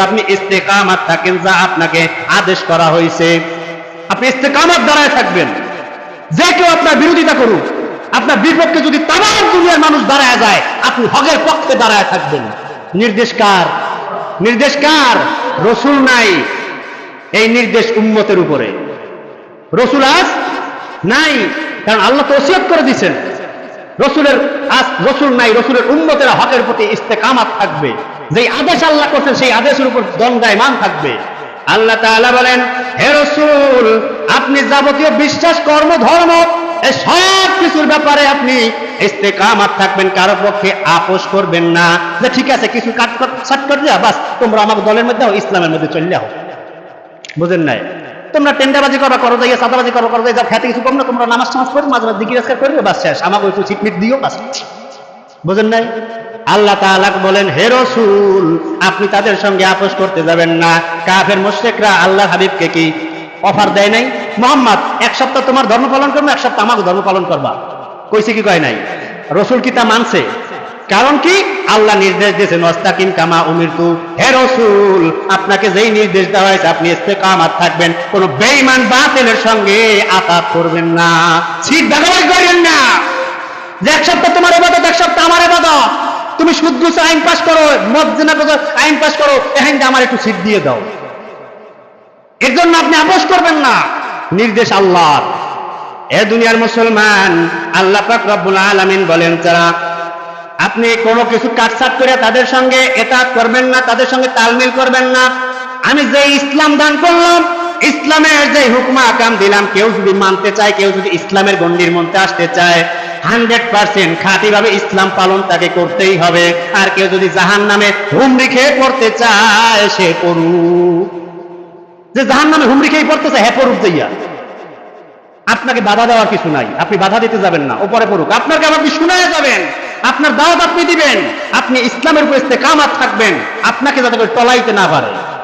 আপনি ইস্তেকামাত থাকেন যা আপনাকে আদেশ করা হয়েছে। আপনি ইস্তেকামাত দাঁড়ায় থাকবেন। যে কেউ আপনার বিরোধিতা করুক, আপনার বিপক্ষে যদি তাম দুনিয়ার মানুষ দাঁড়ায় যায়, আপনি হকের পক্ষে দাঁড়ায় থাকবেন। নির্দেশ কার? নির্দেশ কার? রসুল নাই এই নির্দেশ উম্মতের উপরে। রসুল আজ নাই, কারণ আল্লাহ তো ওসিয়ত করে দিচ্ছেন রসুলের আজ রসুল নাই, রসুলের উম্মতেরা হকের প্রতি ইস্তেকামাত থাকবে। যেই আদেশ আল্লাহ করছেন, সেই আদেশের উপর দণ্ডায়মান থাকবে। আল্লাহ তাআলা বলেন, হে রসুল, আপনি যাবতীয় বিশ্বাস, কর্ম, ধর্ম সব কিছুর ব্যাপারে আপনি ইস্তেকামাত থাকবেন, কারও পক্ষে আপোষ করবেন না। যে ঠিক আছে, কিছু কাট করে দেওয়া বাস, তোমরা আমাকে দলের মধ্যে ইসলামের মধ্যে চলে যাও। বুঝেন নাই? তোমরা টেন্ডারবাজি করবা, করো, যাইয়া সাদাবাজি করো করো যাই খেতে কিছু কম না, তোমরা নামাজ টামাজ করো মাঝে মাঝে আজকার করবে বাস শেষ। আমাকে একটু চিটমিট দিও, বাস। বুঝেন নাই? আল্লাহ তাআলা বলেন, হে রসুল, আপনি তাদের সঙ্গে আপোষ করতে যাবেন না। কাফের মুশরিকরা আল্লাহ হাবিবকে কি অফার দেয় নাই? মোহাম্মদ, এক সপ্তাহ তোমার ধর্ম পালন করবে, এক সপ্তাহ আমাকে ধর্ম পালন করবা। কইছে কি কয় নাই? রসুল কি তা মানছে? কারণ কি? আল্লাহ নির্দেশ দিয়েছেন ওয়াস্তাকিম কামা উমিরতু। হে রসুল আপনাকে যেই নির্দেশ দেওয়া হয়েছে আপনি ইস্তেকামাত থাকবেন। কোন বেঈমান বাতিলের সঙ্গে আতাত করবেন না। সিট ভাগাভাগি করবেন না। যে এক সপ্তাহ তোমার এবাদত এক সপ্তাহ আমার এবাদত তুমি ঘুষ আইন পাস করো মদ জেনা করো, আইন পাস করো এখান আমার একটু সিট দিয়ে দাও। এর জন্য আপনি আপোষ করবেন না। নির্দেশ আল্লাহ এ দুনিয়ার মুসলমান আল্লাহ পাক রব্বুল আলামিন বলেন যারা আপনি কোনো কিছু কাটছাট করে তাদের সঙ্গে এটা করবেন না, তাদের সঙ্গে তালমিল করবেন না। আমি যে ইসলাম দান করলাম, ইসলামের যে হুকমা আকাম দিলাম, কেউ যদি মানতে চায়, কেউ যদি ইসলামের গণ্ডির মধ্যে আসতে চায়, হান্ড্রেড পার্সেন্ট খাঁটি ভাবে ইসলাম পালন তাকে করতেই হবে। আর কেউ যদি জাহান নামে হুমড়ি খেয়ে পড়তে চায়, সে পড়ুক। যে জাহান নামে হুমড়ি খেয়ে পড়তেছে হ্যাঁ পড়ুক যাইয়া। আপনাকে বাধা দেওয়ার কিছু নাই। আপনি বাধা দিতে যাবেন না, ওপরে পড়ুক। আপনাকে কাছে আপনি শুনে যাবেন? আপনার দাওয়াত আপনি দিবেন। আপনি ইসলামের উপর ইস্তেকামাত থাকবেন। আপনাকে যাতে করে টলাইতে না পারে।